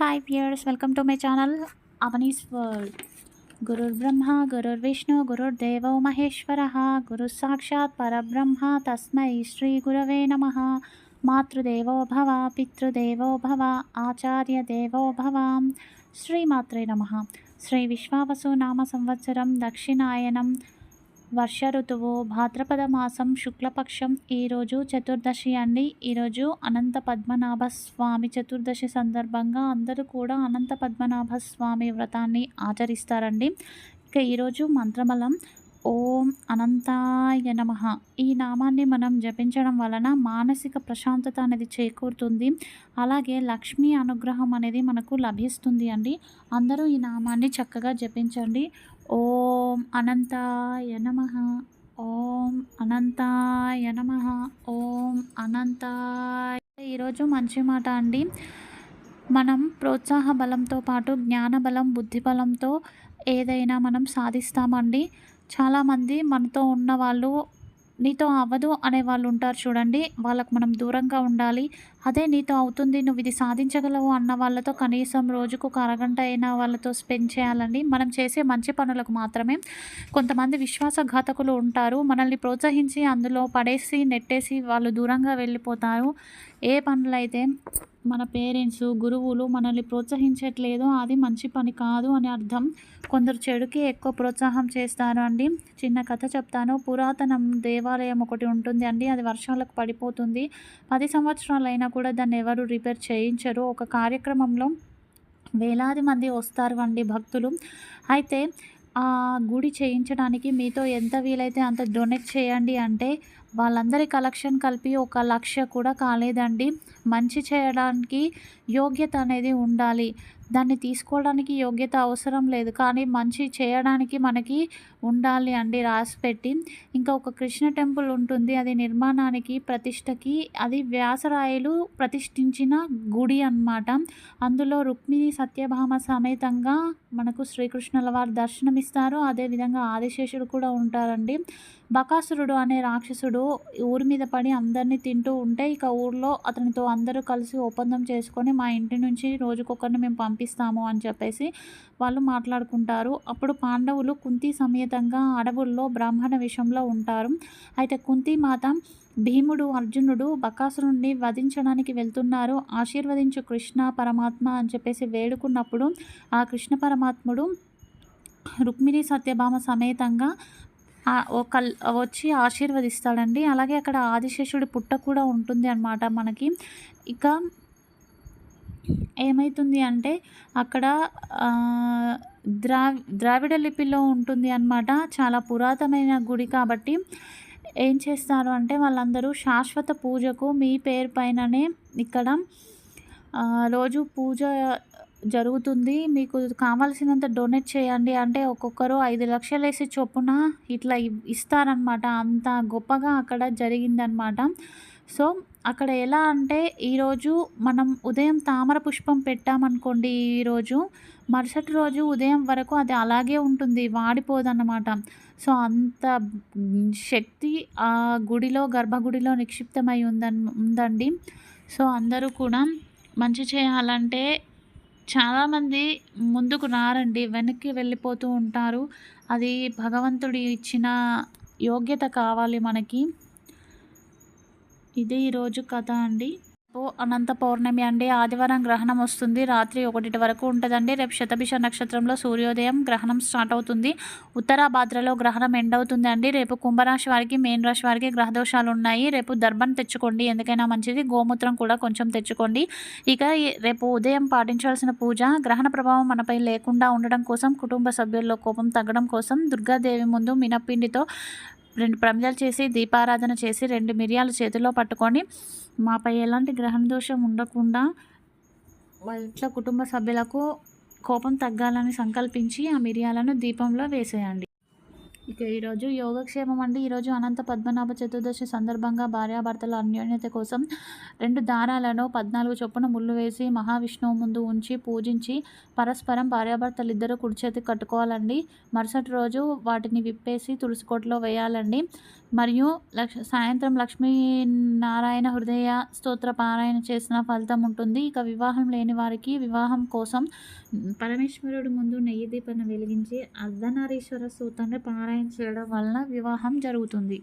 Hi peers welcome to my channel Avanis world गुरुर्ब्रह्मा गुरुर्विष्णु गुरुर्देवो महेश्वरः गुरुस्साक्षात् परब्रह्म तस्म श्रीगुरव नम मातृदेव भव पितृदेवो भव आचार्यदेवो भव नम श्री श्रीविश्वावसु नाम संवत्सरं दक्षिणायनं వర్ష ఋతువు భాద్రపద మాసం శుక్లపక్షం ఈరోజు చతుర్దశి అండి. ఈరోజు అనంత పద్మనాభ స్వామి చతుర్దశి సందర్భంగా అందరూ కూడా అనంత పద్మనాభ స్వామి వ్రతాన్ని ఆచరిస్తారండి. ఇక ఈరోజు మంత్రమలం ఓం అనంతాయ నమ. ఈ నామాన్ని మనం జపించడం వలన మానసిక ప్రశాంతత అనేది చేకూరుతుంది. అలాగే లక్ష్మీ అనుగ్రహం అనేది మనకు లభిస్తుంది అండి. అందరూ ఈ నామాన్ని చక్కగా జపించండి. ఓం అనంతాయ నమ. ఓం అనంతాయ నమ. ఓం అనంతాయ. ఈరోజు మంచి మాట అండి. మనం ప్రోత్సాహ బలంతో పాటు జ్ఞాన బలం బుద్ధి బలంతో ఏదైనా మనం సాధిస్తామండి. చాలామంది మనతో ఉన్న వాళ్ళు నీతో అవ్వదు అనే వాళ్ళు ఉంటారు చూడండి. వాళ్ళకు మనం దూరంగా ఉండాలి. అదే నీతో అవుతుంది నువ్వు ఇది సాధించగలవు అన్న వాళ్ళతో కనీసం రోజుకు ఒక అరగంట అయినా వాళ్ళతో స్పెండ్ చేయాలండి. మనం చేసే మంచి పనులకు మాత్రమే కొంతమంది విశ్వాసఘాతకులు ఉంటారు. మనల్ని ప్రోత్సహించి అందులో పడేసి నెట్టేసి వాళ్ళు దూరంగా వెళ్ళిపోతారు. ఏ పనులైతే మన పేరెంట్స్ గురువులు మనల్ని ప్రోత్సహించట్లేదు అది మంచి పని కాదు అని అర్థం. కొందరు చెడుకి ఎక్కువ ప్రోత్సాహం చేస్తారు అండి చిన్న కథ చెప్తాను. పురాతనం దేవాలయం ఒకటి ఉంటుంది అండి. అది వర్షాలకు పడిపోతుంది. పది సంవత్సరాలైనా కూడా దాన్ని ఎవరు రిపేర్ చేయించరు. ఒక కార్యక్రమంలో వేలాది మంది వస్తారు అండి భక్తులు. అయితే ఆ గుడి చేయించడానికి మీతో ఎంత వీలైతే అంత డొనేట్ చేయండి అంటే వాళ్ళందరి కలెక్షన్ కలిపి ఒక లక్ష కూడా కాలేదండి. మంచి చేయడానికి యోగ్యత అనేది ఉండాలి. దాన్ని తీసుకోవడానికి యోగ్యత అవసరం లేదు. కానీ మంచి చేయడానికి మనకి ఉండాలి అండి రాసి పెట్టి. ఇంకా ఒక కృష్ణ టెంపుల్ ఉంటుంది. అది నిర్మాణానికి ప్రతిష్టకి అది వ్యాసరాయలు ప్రతిష్ఠించిన గుడి అన్నమాట. అందులో రుక్మిణి సత్యభామ సమేతంగా మనకు శ్రీకృష్ణుల వారు దర్శనమిస్తారు. అదేవిధంగా ఆదిశేషుడు కూడా ఉంటారండి. బకాసురుడు అనే రాక్షసుడు ఊరి మీద పడి అందరినీ తింటూ ఉంటే ఇక ఊర్లో అతనితో అందరూ కలిసి ఒప్పందం చేసుకొని మా ఇంటి నుంచి రోజుకొకరిని మేము పంపిస్తాము అని చెప్పేసి వాళ్ళు మాట్లాడుకుంటారు. అప్పుడు పాండవులు కుంతి సమేతంగా అడవుల్లో బ్రాహ్మణ విషయంలో ఉంటారు. అయితే కుంతి మాత భీముడు అర్జునుడు బకాసురుణ్ణి వధించడానికి వెళ్తున్నారు. ఆశీర్వదించు కృష్ణ పరమాత్మ అని చెప్పేసి వేడుకున్నప్పుడు ఆ కృష్ణ పరమాత్ముడు రుక్మిణి సత్యభామ సమేతంగా ఒక వచ్చి ఆశీర్వదిస్తాడండి. అలాగే అక్కడ ఆదిశేషుడి పుట్ట కూడా ఉంటుంది అనమాట మనకి. ఇక ఏమవుతుంది అంటే అక్కడ ద్రా ద్రావిడ లిపిలో ఉంటుంది అనమాట చాలా పురాతనమైన గుడి కాబట్టి ఏం చేస్తారు అంటే వాళ్ళందరూ శాశ్వత పూజకు మీ పేరు పైననే ఇక్కడ రోజు పూజ జరుగుతుంది. మీకు కావాల్సినంత డొనేట్ చేయండి. అంటే ఒక్కొక్కరు ఐదు లక్షలు వేసి చొప్పున ఇట్లా ఇస్తారనమాట అంత గొప్పగా అక్కడ జరిగిందనమాట సో అక్కడ ఎలా అంటే ఈరోజు మనం ఉదయం తామర పుష్పం పెట్టామనుకోండి ఈరోజు మరుసటి రోజు ఉదయం వరకు అది అలాగే ఉంటుంది వాడిపోదన్నమాట. సో అంత శక్తి ఆ గుడిలో గర్భగుడిలో నిక్షిప్తమై ఉందన్ ఉందండి. సో అందరూ కూడా మంచి చేయాలంటే చాలామంది ముందుకు రారండి వెనక్కి వెళ్ళిపోతూ ఉంటారు. అది భగవంతుడి ఇచ్చిన యోగ్యత కావాలి మనకి. ఇది ఈరోజు కథ అండి. అనంత పౌర్ణమి అండి. ఆదివారం గ్రహణం వస్తుంది. రాత్రి ఒకటి వరకు ఉంటుందండి. రేపు శతభిష నక్షత్రంలో సూర్యోదయం గ్రహణం స్టార్ట్ అవుతుంది. ఉత్తర భాద్రలో గ్రహణం ఎండ్ అవుతుంది అండి రేపు కుంభరాశి వారికి మెయిన్ రాశి వారికి గ్రహదోషాలు ఉన్నాయి రేపు దర్భం తెచ్చుకోండి. ఎందుకైనా మంచిది. గోమూత్రం కూడా కొంచెం తెచ్చుకోండి. ఇక రేపు ఉదయం పాటించాల్సిన పూజ గ్రహణ ప్రభావం మనపై లేకుండా ఉండడం కోసం కుటుంబ సభ్యుల్లో కోపం తగ్గడం కోసం దుర్గాదేవి ముందు మినపిండితో రెండు ప్రమిదలు చేసి దీపారాధన చేసి రెండు మిరియాలు చేతిలో పట్టుకొని మాపై ఎలాంటి గ్రహణ దోషం ఉండకుండా మా ఇంట్లో కుటుంబ సభ్యులకు కోపం తగ్గాలని సంకల్పించి ఆ మిరియాలను దీపంలో వేసేయండి. ఇక ఈరోజు యోగక్షేమం అండి. ఈరోజు అనంత పద్మనాభ చతుర్దశి సందర్భంగా భార్యాభర్తల అన్యోన్యత కోసం రెండు దారాలను పద్నాలుగు చొప్పున ముళ్ళు వేసి మహావిష్ణువు ముందు ఉంచి పూజించి పరస్పరం భార్యాభర్తలు ఇద్దరు కట్టుకోవాలండి. మరుసటి రోజు వాటిని విప్పేసి తులసి కోటలో వేయాలండి. మరియు లక్ష సాయంత్రం లక్ష్మీనారాయణ హృదయ స్తోత్ర పారాయణ చేసిన ఫలితం ఉంటుంది. ఇక వివాహం లేని వారికి వివాహం కోసం పరమేశ్వరుడు ముందు నెయ్యి దీపాన్ని వెలిగించి అర్ధనారీశ్వర సూత్రాన్ని పారాయణ చేయడం వలన వివాహం జరుగుతుంది.